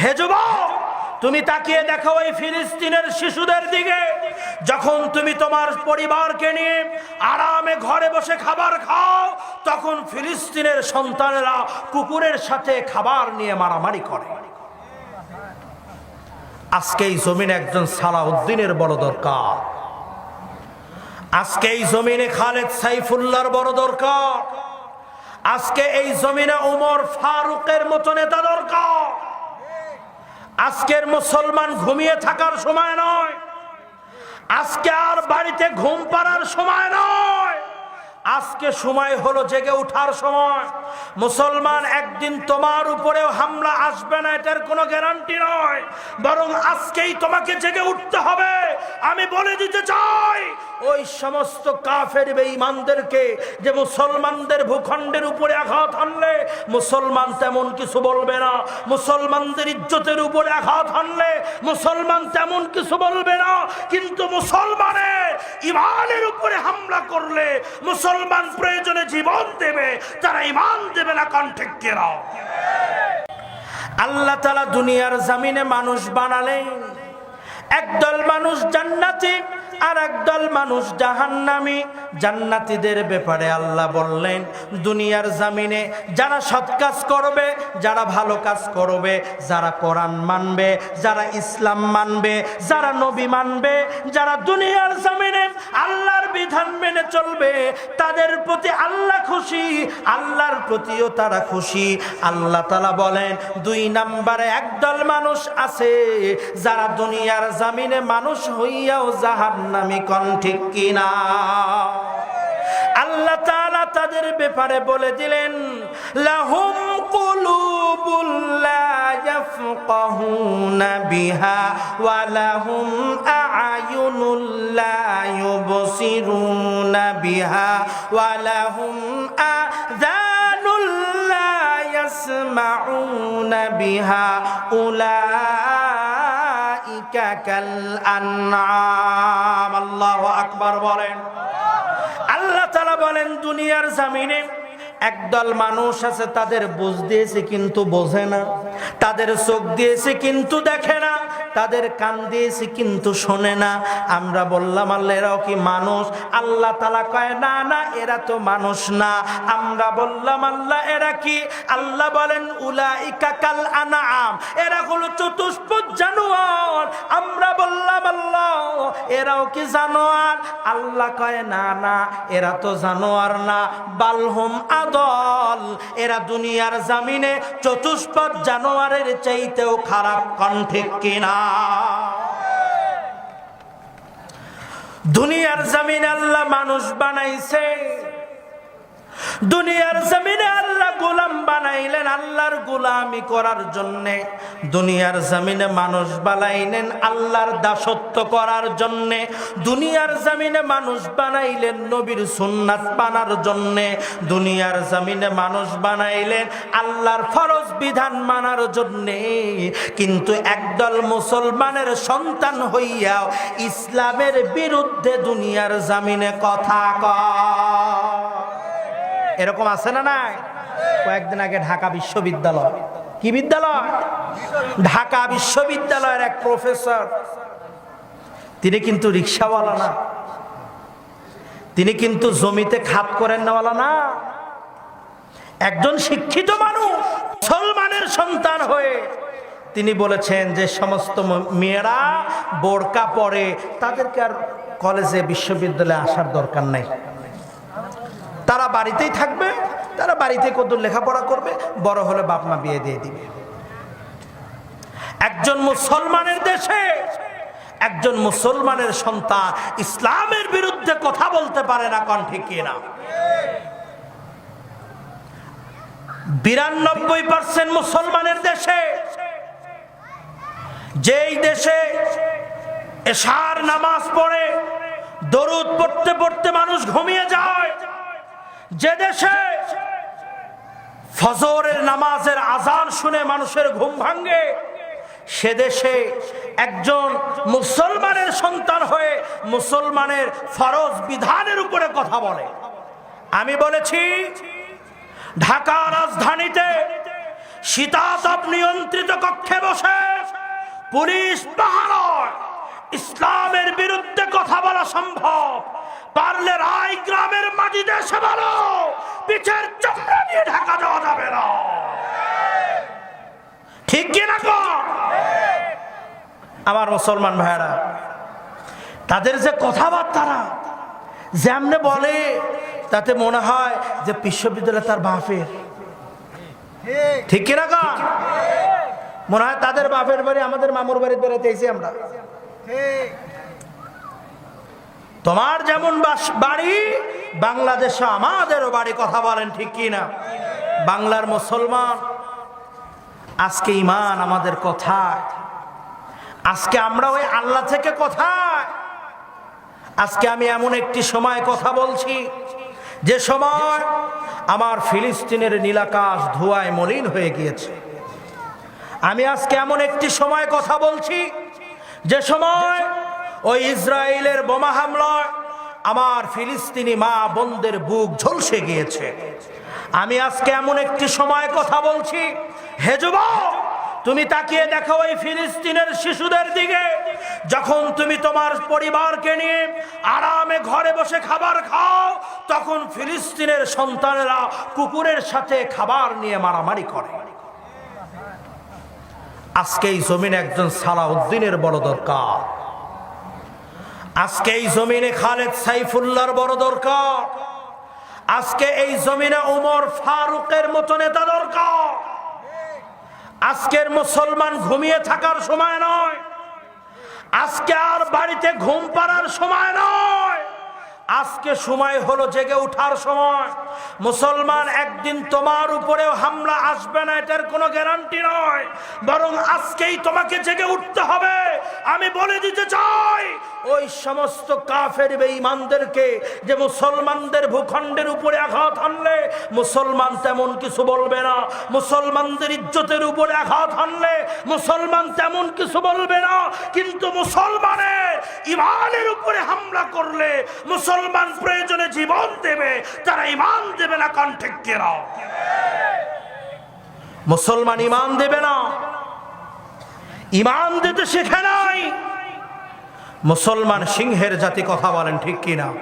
হে তুমি তাকিয়ে দেখো ওই ফিলিস্তিনের শিশুদের দিকে। যখন তুমি তোমার পরিবারকে নিয়ে আরামে ঘরে বসে খাবার খাও, তখন ফিলিস্তিনের সন্তানেরা কুকুরের সাথে খাবার নিয়ে মারামারি করে। আজকে এই জমিনে একজন সালাউদ্দিনের বড় দরকার। আজকে এই জমিনে খালেদ সাইফুল্লার বড় দরকার। আজকে এই জমিনে উমর ফারুকের মতো নেতা দরকার। আজকের মুসলমান ঘুমিয়ে থাকার সময় নয়। আজকে আর বাড়িতে ঘুম পাড়ার সময় নয়। আজকে সময় হলো জেগে ওঠার সময়। মুসলমান একদিন তোমার উপরেও হামলা আসবে না, এটার কোনো গ্যারান্টি নয়। বরং আজকেই তোমাকে জেগে উঠতে হবে। আমি বলে দিতে চাই, ওই সমস্ত কাফের বেঈমানদেরকে যে মুসলমানদের ভূখণ্ডের উপরে আঘাত হানলে, মুসলমান তেমন কিছু বলবে না। মুসলমানদের ইজ্জতের উপরে আঘাত হানলে, মুসলমান তেমন কিছু বলবে না। কিন্তু মুসলমানের ইমানের উপরে হামলা করলে, মুসলমান প্রয়োজনে জীবন দেবে তারা ইমান দেবে না কণ্ঠে কেরাও আল্লাহ তালা দুনিয়ার জামিনে মানুষ বানালে একদল মানুষ জান্নাতি। আর একদল মানুষ জাহান্নামি, জান্নাতীদের ব্যাপারে আল্লাহ বললেন, দুনিয়ার জামিনে যারা সৎ কাজ করবে, যারা ভালো কাজ করবে, যারা কোরআন মানবে, যারা ইসলাম মানবে, যারা নবী মানবে, যারা দুনিয়ার জামিনে আল্লাহর বিধান মেনে চলবে, তাদের প্রতি আল্লাহ খুশি, আল্লাহর প্রতিও তারা খুশি। আল্লাহ তালা বলেন, দুই নাম্বারে একদল মানুষ আছে, যারা দুনিয়ার জামিনে মানুষ হইয়াও জাহান্নামি কন ঠিক কিনা? আল্লাহ তাআলা তাদের ব্যাপারে বলে দিলেন, লাহুম কুলুবুল ইয়াফকাহুনা বিহা ওয়া লাহুম আ'য়ুনুল লা ইউবসিরুনা বিহা ওয়া লাহুম আযানুল ইয়াসমাউনা বিহা আনআম আল্লাহু আকবার বলেন। আল্লাহ তালা বলেন, দুনিয়ার জামিনে একদল মানুষ আছে, তাদের বুঝ দিয়েছে কিন্তু বোঝে না। তাদের চোখ দিয়েছে কিন্তু দেখে না। তাদের কান দিয়েছে, কিন্তু শোনে না। আমরা বললাম, আল্লাহ, এরাও কি মানুষ? আল্লাহ তালা কয়, না না, এরা তো মানুষ না। আমরা বললাম, আল্লাহ, এরা কি? আল্লাহ বলেন উলা ইকাকাল আনাম এরা হলো চতুষ্পদ জানোয়ার। আমরা বললাম, আল্লাহ, এরাও কি জানোয়ার? আল্লাহ কয়, না না, এরা তো জানোয়ার না। বালহুম আদল। এরা দুনিয়ার জামিনে চতুষ্পদ জানোয়ারের চাইতেও খারাপ কণ্ঠে কিনা। দুনিয়ার জমিন আল্লাহ মানুষ বানাইছে। দুনিয়ার জমিনে আল্লাহ গোলাম বানাইলেন, আল্লাহর গোলামি করার জন্যে। দুনিয়ার জমিনে মানুষ বানাইলেন, আল্লাহর দাসত্ব করার জন্যে। দুনিয়ার জমিনে মানুষ বানাইলেন, নবীর সুন্নাত পানার জন্যে। দুনিয়ার জমিনে মানুষ বানাইলেন, আল্লাহর ফরজ বিধান মানার জন্যে। কিন্তু একদল মুসলমানের সন্তান হইয়াও ইসলামের বিরুদ্ধে দুনিয়ার জামিনে কথা কয়। এরকম আছে না নাই? কয়েকদিন আগে ঢাকা বিশ্ববিদ্যালয়। কি বিদ্যালয়? ঢাকা বিশ্ববিদ্যালয়ের এক প্রফেসর। তিনি কিন্তু রিক্সাওয়ালা না। তিনি কিন্তু জমিতে খাত করেন নেওয়ালা না। একজন শিক্ষিত মানুষ, মুসলমানের সন্তান হয়ে তিনি বলেছেন যে সমস্ত মেয়েরা বোরকা পরে তাদেরকে আর কলেজে, বিশ্ববিদ্যালয়ে আসার দরকার নেই। বাড়িতেই থাকবে, তারা বাড়িতে কত লেখাপড়া করবে, বড় হলে বাপ মা বিয়ে দিয়ে দিবে। একজন মুসলমানের দেশে একজন মুসলমানের সন্তান ইসলামের বিরুদ্ধে কথা বলতে পারে না কণ্ঠে কিনা বিরানব্বই পার্সেন্ট মুসলমানের দেশে যেই দেশে এশার নামাজ পড়ে, দরুদ পড়তে পড়তে মানুষ ঘুমিয়ে যায় যে দেশে ফজরের নামাজের আজান শুনে মানুষের ঘুম ভাঙ্গে সে দেশে একজন মুসলমানের সন্তান হয়ে মুসলমানের ফরজ বিধানের উপরে কথা বলে। আমি বলেছি, ঢাকা রাজধানীতে শীতাতপ নিয়ন্ত্রিত কক্ষে বসে পুলিশ পাহাড়, ইসলামের বিরুদ্ধে কথা বলা সম্ভব। পারলে রায় গ্রামের মাটিতে এসে বলো পিছের চামড়া নিয়ে ঢাকা দেওয়া যাবে না। ঠিক কিনা আমার মুসলমান ভাইরা তাদের যে কথাবার্তারা যেমনে বলে, তাতে মনে হয় যে বিশ্ববিদ্যালয় তার বাপের। ঠিক কিনা কন মনে হয় তাদের বাপের বাড়ি আমাদের মামুর বাড়ি বেড়াতে আমরা। তোমার যেমন বাড়ি, বাংলাদেশে আমাদেরও বাড়ি, কথা বলেন ঠিক কি না বাংলার মুসলমান, আজকে ইমান আমাদের কোথায়? আজকে আমরা ওই আল্লাহ থেকে কোথায়? আজকে আমি এমন একটি সময় কথা বলছি, যে সময় আমার ফিলিস্তিনের নীলাকাশ ধোঁয়ায় মলিন হয়ে গিয়েছে। আমি আজকে এমন একটি সময় কথা বলছি, যে সময় ওই ইসরায়েলের বোমা হামলায় আমার ফিলিস্তিনি মা বোনদের বুক ঝলসে গিয়েছে। আমি আজকে এমন একটি সময় কথা বলছি, হে যুবক, তুমি তাকিয়ে দেখো ওই ফিলিস্তিনের শিশুদের দিকে, যখন তুমি তোমার পরিবারকে নিয়ে আরামে ঘরে বসে খাবার খাও, তখন ফিলিস্তিনের সন্তানেরা কুকুরের সাথে খাবার নিয়ে মারামারি করে। আজকে এই জমিনে একজন সালাউদ্দিনের বড় দরকার। আজকে এই জমিনে খালেদ সাইফুল্লার বড় দরকার। আজকে এই জমিনে উমর ফারুকের মতো নেতা দরকার। আজকের মুসলমান ঘুমিয়ে থাকার সময় নয়। আজকে আর বাড়িতে ঘুম পাড়ার সময় নয়। আজকে সময় হলো জেগে ওঠার সময়। মুসলমান একদিন তোমার উপরেও হামলা আসবে না, এটার কোনো গ্যারান্টি নয়। বরং আজকেই তোমাকে জেগে উঠতে হবে। আমি বলে দিতে চাই, ওই সমস্ত কাফের বেঈমানদেরকে যে মুসলমানদের ভূখণ্ডের উপরে আঘাত হানলে, মুসলমান তেমন কিছু বলবে না। মুসলমানদের ইজ্জতের উপরে আঘাত হানলে, মুসলমান তেমন কিছু বলবে না। কিন্তু মুসলমানের ইমানের উপরে হামলা করলে, মুসলমান প্রয়োজনে জীবন দেবে তারা ইমান দেবে না কণ্ঠে কেনা। মুসলমান ইমান দেবে না। ইমান দিতে শেখে নাই। মুসলমান সিংহের জাতি কথা বলেন ঠিক কিনা।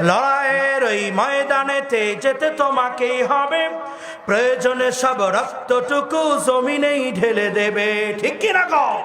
লড়াইয়ের ওই ময়দানেতে যেতে তোমাকেই হবে। প্রয়োজনে সব রক্তটুকু জমিনেই ঢেলে দেবে, ঠিক কিনা গো?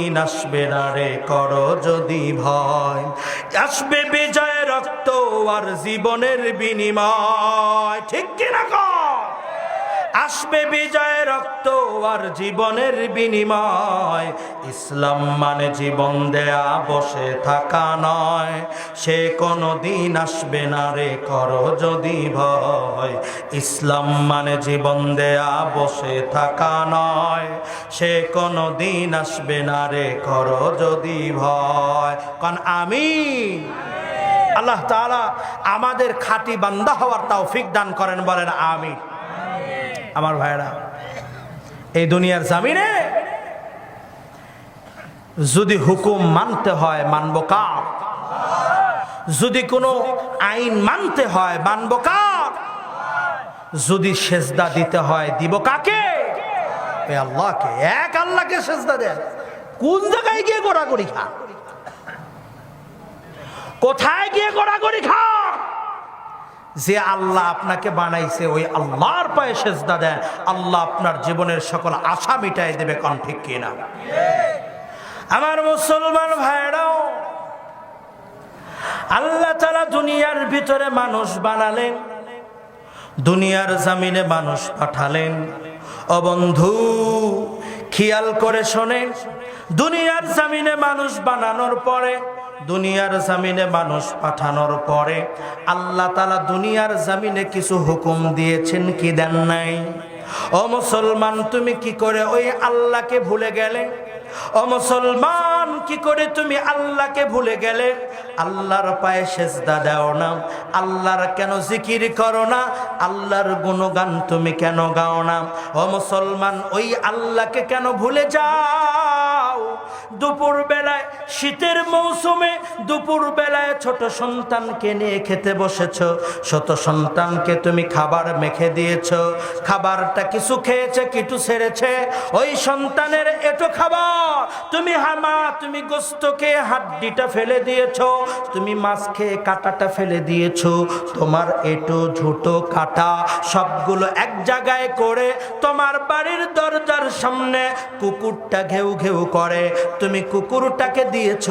আসবে না রে করো যদি ভয়। আসবে বিজয় রক্ত আর জীবনের বিনিময়। ঠিক কিনা? আসবে বিজয় রক্ত আর জীবনের বিনিময়। ইসলাম মানে জীবন দেয়া, বসে থাকা নয়। সে কোনো দিন আসবে না রে, করো যদি ভয়। ইসলাম মানে জীবন দেয়া, বসে থাকা নয়। সে কোনো দিন আসবে না রে, করো যদি ভয়। কারণ আমি আল্লাহ তাআলা আমাদের খাঁটি বান্দা হওয়ার তৌফিক দান করেন, বলেন আমি আমার ভাইরা এই দুনিয়ার জামিনে যদি হুকুম মানতে হয়, মানব কার? যদি কোনো আইন মানতে হয়, মানব কার? যদি সেজদা দিতে হয়, দিব কাকে? আল্লাহকে, এক আল্লাহকে সেজদা দেন। কোন জায়গায় গিয়ে গোড়াগড়ি খা কোথায় গিয়ে খা যে আল্লাহ আপনাকে বানাইছে, ওই আল্লাহর পায়ে সেজদা দেন। আল্লাহ আপনার জীবনের সকল আশা মিটাই দেবে, কন ঠিক কিনা? আমার মুসলমান ভাইরাও, আল্লাহ তালা দুনিয়ার ভিতরে মানুষ বানালেন, দুনিয়ার জামিনে মানুষ পাঠালেন। ও বন্ধু, খেয়াল করে শোনেন, দুনিয়ার জামিনে মানুষ বানানোর পরে দুনিয়ার জামিনে মানুষ পাঠানোর পরে আল্লাহ তালা দুনিয়ার জামিনে কিছু হুকুম দিয়েছেন, কি দেন নাই? ও মুসলমান, তুমি কি করে ওই আল্লাহকে ভুলে গেলে? ও মুসলমান, কি করে তুমি আল্লাহকে ভুলে গেলে? আল্লাহর পায়ে সেজদা দাও না, আল্লাহর কেন জিকির করো না, আল্লাহর গুণগান তুমি কেন গাও না? ও মুসলমান, ওই আল্লাহকে কেন ভুলে যাও? দুপুর বেলায় শীতের মৌসুমে দুপুর বেলায় ছোট সন্তানকে নিয়ে খেতে বসেছ। ছোট সন্তানকে তুমি খাবার মেখে দিয়েছ। খাবারটা কিছু খেয়েছে, কিছু ছেড়েছে ওই সন্তানের এটো খাবার। তুমি হামা, তুমি গোস্তকে হাড্ডিটা ফেলে দিয়েছ। তুমি মাছ খেয়ে কাটাটা ফেলে দিয়েছ। তোমার এটো ঝুটো কাটা সবগুলো এক জায়গায় করে তোমার বাড়ির দরজার সামনে কুকুরটা ঘেউ ঘেউ করে। তুমি কুকুরটাকে দিয়েছ,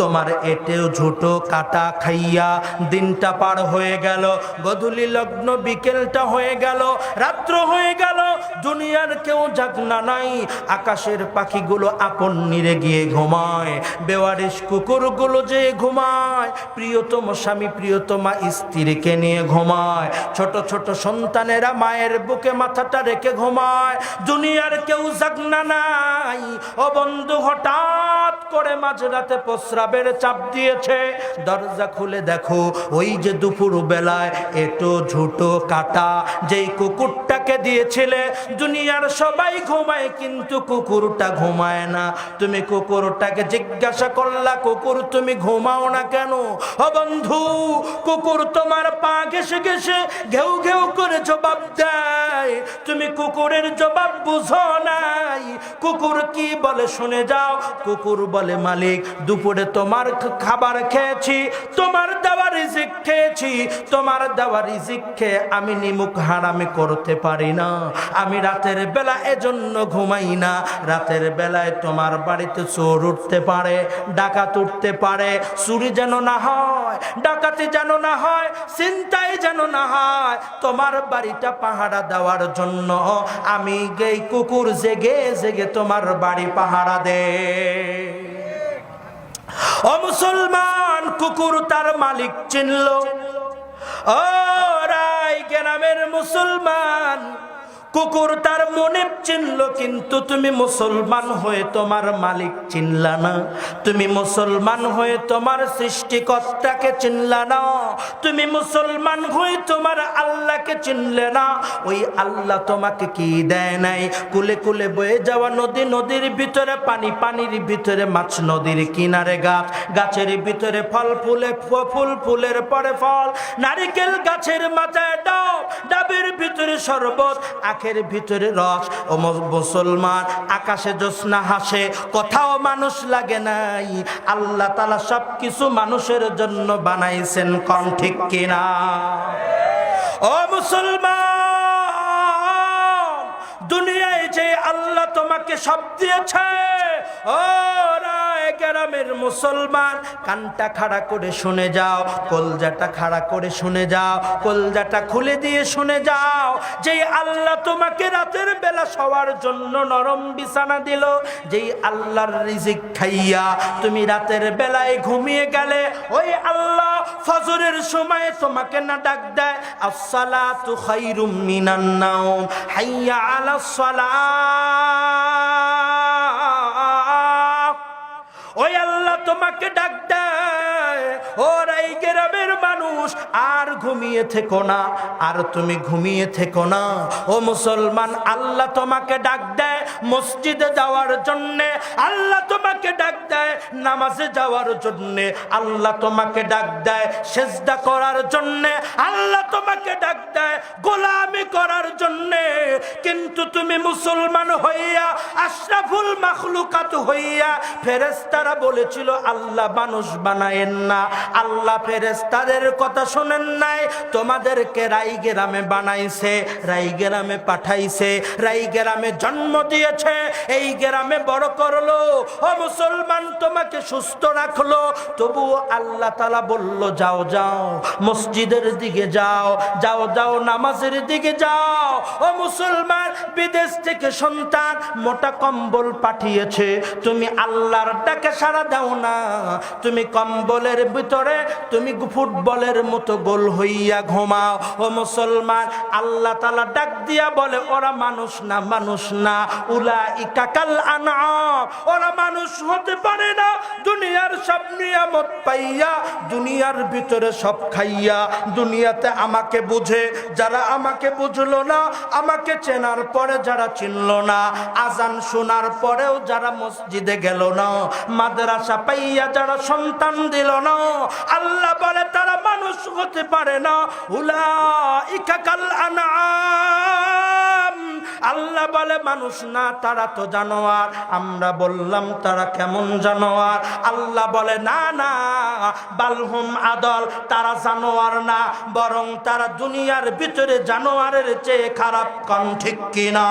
তোমার এটেও ঝুটো কাটা খাইয়া দিনটা পার হয়ে গেল। গধূলি লগ্ন বিকেলটা হয়ে গেল, রাত্র হয়ে গেল, দুনিয়ার কেউ জাগনা নাই। আকাশের পাখিগুলো আপন নিরে গিয়ে ঘুমায়। বেওয়ারিশ কুকুরগুলো যে ঘুমায়, প্রিয়তম স্বামী প্রিয়তমা স্ত্রীকে নিয়ে ঘুমায়। ছোট ছোট সন্তানেরা মায়ের বুকে মাথাটা রেখে ঘুমায়। দুনিয়ার কেউ জাগনা নাই ও বন্ধু হঠাৎ করে মাঝরাতে প্রস্রাবের চাপ দিয়েছে। দরজা খুলে দেখো, ওই যে দুপুর বেলায় এটো ঝুটো কাটা যেই কুকুরটাকে দিয়েছিলে। দুনিয়ার সবাই ঘুমায়, কিন্তু কুকুরটা ঘুমায় না। তুমি কুকুরটাকে জিজ্ঞাসা করলা, কুকুর, তুমি ঘুমাও না কেন? ও বন্ধু, কুকুর তোমার পা ঘেসে ঘেসে ঘেউ ঘেউ করে জবাব দেয়। তুমি কুকুরের জবাব বুঝো নাই। কুকুর কি বলে শুনে যাও। কুকুর বলে, মালিক, দুপুরে তোমার খাবার খেয়েছি, তোমার দেওয়া রিজিক খেয়েছি। তোমার দেওয়া রিজিক খেয়ে আমি নিমুখ হারামি করতে পারি না। আমি রাতের বেলা এজন্য ঘুমাই না। রাতের বেলায় তোমার বাড়িতে চোর উঠতে পারে, ডাকাত উঠতে পারে, চুরি যেন না হয়, ডাকাতি যেন না হয় চিন্তাই যেন না হয়। তোমার বাড়িটা পাহারা দেওয়ার জন্য আমি গেই কুকুর জেগে জেগে তোমার বাড়ি পাহারা দে। ও মুসলমান, কুকুর তার মালিক চিনল। ও রাই গ্রামের মুসলমান। কুকুর তার মনে চিনল, কিন্তু তুমি মুসলমান হয়ে তোমার মালিক চিনলা না। তুমি মুসলমান হয়ে তোমার সৃষ্টিকর্তাকে চিনলা না। তুমি মুসলমান হয়ে তোমার আল্লাহকে চিনলে না। ওই আল্লাহ তোমাকে কি দেয় নাই? কুলে কুলে বয়ে যাওয়া নদী, নদীর ভিতরে পানি, পানির ভিতরে মাছ, নদীর কিনারে গাছ। গাছের ভিতরে ফল, ফুলে ফুল, ফুলের পরে ফল। নারিকেল গাছের মাথায় ডাব ডাবের ভিতরে শরবত। আখের ভিতরে রস। ও মুসলমান আকাশে জ্যোৎস্না হাসে, কোথাও মানুষ লাগে নাই। আল্লাহ তালা সব কিছু মানুষের জন্য বানাইছেন কন ঠিক কিনা? ও মুসলমান, দুনিয়ায় যে আল্লাহ তোমাকে সব দিয়েছে, ও রায় গ্রামের মুসলমান, কানটা খাড়া করে শুনে যাও, কলজাটা খাড়া করে শুনে যাও, কলজাটা খুলে দিয়ে শুনে যাও। যেই আল্লাহ তোমাকে রাতের বেলা শোয়ার জন্য নরম বিছানা দিল, যেই আল্লাহর রিজিক খাইয়া তুমি রাতের বেলায় ঘুমিয়ে গেলে, ওই আল্লাহ ফজরের সময় তোমাকে না ডাক দেয়, আসসালাতু খাইরুম মিনান নাওম, হাইয়া আলাস সালাহ ওই আল্লাহ তোমাকে ডাক দেয়। ওর এই গ্রামের মানুষ, আর ঘুমিয়ে থেকো না, আর তুমি ঘুমিয়ে থেকো ও মুসলমান, আল্লাহ তোমাকে ডাক দেয় মসজিদে যাওয়ার জন্যে, আল্লাহ তোমাকে ডাক দেয় নামাজে যাওয়ার জন্যে, আল্লাহ তোমাকে ডাক দেয় সেজদা করার জন্যে, আল্লাহ তোমাকে ডাক দেয় গোলামি করার জন্যে। কিন্তু তুমি মুসলমান হইয়া, আশরাফুল মাখলুকাত হইয়া ফেরেস্তারা বলেছিল, আল্লাহ মানুষ বানায়েন না। আল্লাহ ফেরেস্তাদের কথা শোনেন নাই। তোমাদেরকে রাইগেরামে বানাইছে রাইগেরামে পাঠাইছে রাইগেরামে জন্ম দিয়েছে। এই গ্রামে বড় করল, ও মুসলমান তোমাকে সুস্থ রাখল। তবু আল্লাহ তালা বলল, যাও যাও, মসজিদের দিকে যাও যাও যাও, নামাজের দিকে যাও। ও মুসলমান, বিদেশ থেকে সন্তান মোটা কম্বল কম্বল পাঠিয়েছে। তুমি আল্লাহর ডাকে সাড়া দাও না। তুমি কম্বলের ভিতরে তুমি ফুটবলের মতো গোল হইয়া ঘুমাও। ও মুসলমান, আল্লাহ তালা ডাক দিয়া বলে, ওরা মানুষ না মানুষ না। উলা ইকাকাল আনা ওরা মানুষ হতে পারে না, দুনিয়ার সব নিয়ামত পাইয়া, দুনিয়ার ভিতরে সব খাইয়া। দুনিয়াতে আমাকে বুঝে, যারা আমাকে বুঝলো না, আমাকে চেনার পরে যারা চিনলো না, আজান শোনার পরেও যারা মসজিদে গেল না, মাদ্রাসা পাইয়া যারা সন্তান দিল আল্লাহ বলে, তারা মানুষ হতে পারে না। উলা আল্লাহ বলে, মানুষ না, তারা তো জানোয়ার। আমরা বললাম, তারা কেমন জানোয়ার? আল্লাহ বলে, না না, বালহুম আদল, তারা জানোয়ার না, বরং তারা দুনিয়ার ভিতরে জানোয়ারের চেয়ে খারাপ কন, ঠিক কিনা?